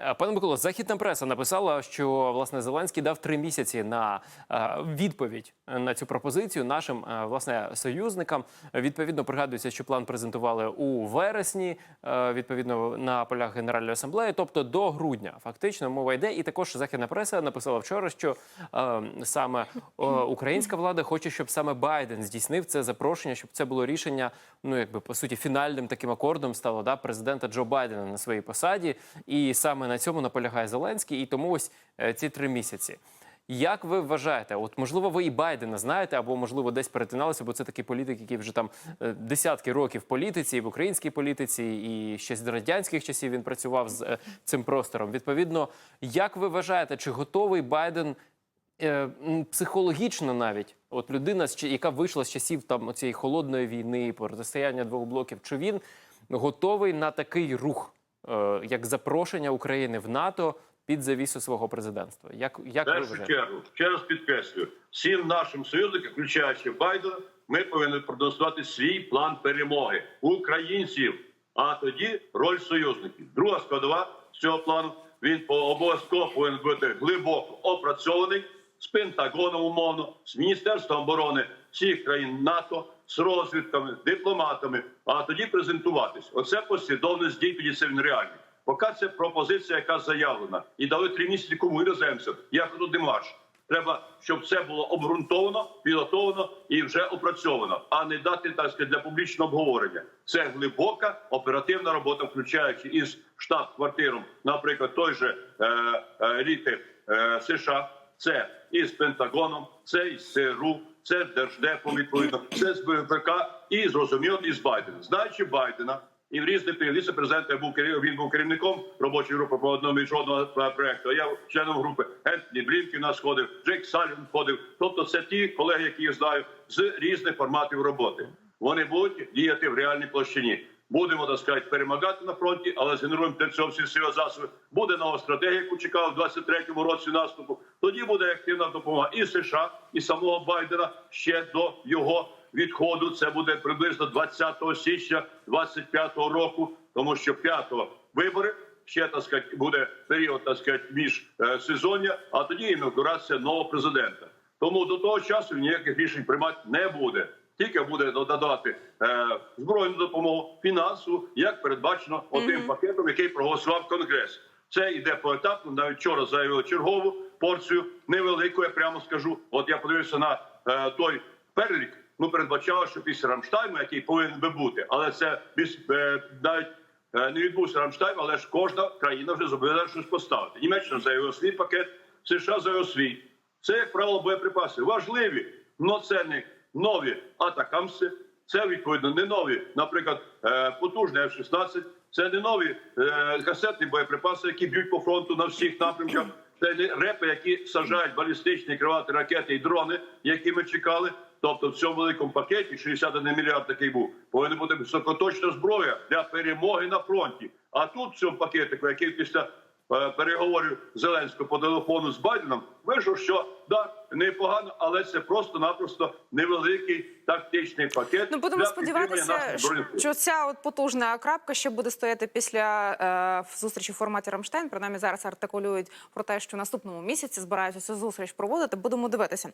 Е, Пане Миколо, західна преса написала, що власне Зеленський дав три місяці на е, відповідь на цю пропозицію нашим е, власне союзникам. Відповідно, пригадується, що план презентували у вересні, відповідно на полях Генеральної асамблеї, тобто до грудня. Фактично мова йде. І також західна преса написала вчора, що саме українська влада хоче, щоб саме Байден здійснив це запрошення, щоб це було рішення, ну якби по суті, фінальним таким акордом стало да президента Джо Байдена на своїй посаді, і саме на цьому наполягає Зеленський. І тому ось е, ці три місяці. Як ви вважаєте? От можливо, ви і Байдена знаєте, або можливо десь перетиналися, бо це такий політик, який вже там е, десятки років в політиці, і в українській політиці, і ще з радянських часів він працював з е, цим простором. Відповідно, як ви вважаєте, чи готовий Байден психологічно навіть, от людина, яка вийшла з часів там цієї холодної війни, протистояння двох блоків, чи він готовий на такий рух, як запрошення України в НАТО під завісу свого президентства? Як, як В ви першу чергу, ще раз підкреслюю, всім нашим союзникам, включаючи Байдена, ми повинні продемонструвати свій план перемоги українців. А тоді роль союзників. Друга складова цього плану він по- обов'язково повинен бути глибоко опрацьований з Пентагоном, умовно, з Міністерством оборони всіх країн НАТО, з розвідками, дипломатами. А тоді презентуватись. Оце послідовність дій, тоді це він реальний. Поки це пропозиція, яка заявлена, і дали три місяці кому іноземцям, як тут демарш. Треба, щоб це було обґрунтовано, підготовлено і вже опрацьовано, а не дати так сказати, для публічного обговорення. Це глибока оперативна робота, включаючи із штаб-квартиром, наприклад, той же е, е, Ріти е, США, це із Пентагоном, це із ЦРУ, це Держдепом відповідно, це з БФК і зрозуміло із Байдена. Знаючи Байдена. І в різних віце-президента був керів- він був керівником робочої групи по одному міжнародного е, проекту. а Я членом групи Ентні Блінкін нас ходив, Джейк Саліван ходив. Тобто, це ті колеги, які я знаю з різних форматів роботи. Вони будуть діяти в реальній площині. Будемо так сказати, перемагати на фронті, але згенеруємо для цього всі сили засоби. Буде нова стратегія, яку чекав в 23-му році наступу. Тоді буде активна допомога і США, і самого Байдена ще до його відходу. Це буде приблизно 20 січня 25-го року, тому що 5-го вибори. Ще так сказати, буде період так сказати, між е, сезоння, а тоді інаугурація нового президента. Тому до того часу ніяких рішень приймати не буде. Тільки буде додати е, збройну допомогу, фінансову, як передбачено отим пакетом, який проголосував Конгрес. Це йде поетапно. Навіть вчора заявили чергову порцію невелику. Я прямо скажу. От я подивився на е, той перелік. Ну передбачало, що після Рамштайму, який повинен би бути, але це без е, навіть е, не відбувся Рамштайм, але ж кожна країна вже зобов'язана щось поставити. Німеччина заявила свій пакет, США заявив свій. Це, як правило, боєприпаси важливі, але це не нові атакамси, це відповідно не нові, наприклад, е, потужний F-16, це не нові е, касетні боєприпаси, які б'ють по фронту на всіх напрямках. Це не репи, які саджають балістичні кривати ракети і дрони, які ми чекали. Тобто в цьому великому пакеті 61 мільярд такий був, повинна бути високоточна зброя для перемоги на фронті. А тут в цьому пакетику, який після переговорів Зеленського по телефону з Байденом, вийшов, що да непогано, але це просто-напросто невеликий тактичний пакет. Ну будемо для сподіватися, що ця от потужна крапка ще буде стояти після е, зустрічі в форматі Рамштайн. Принаймні зараз артикулюють про те, що в наступному місяці збираються цю зустріч проводити. Будемо дивитися.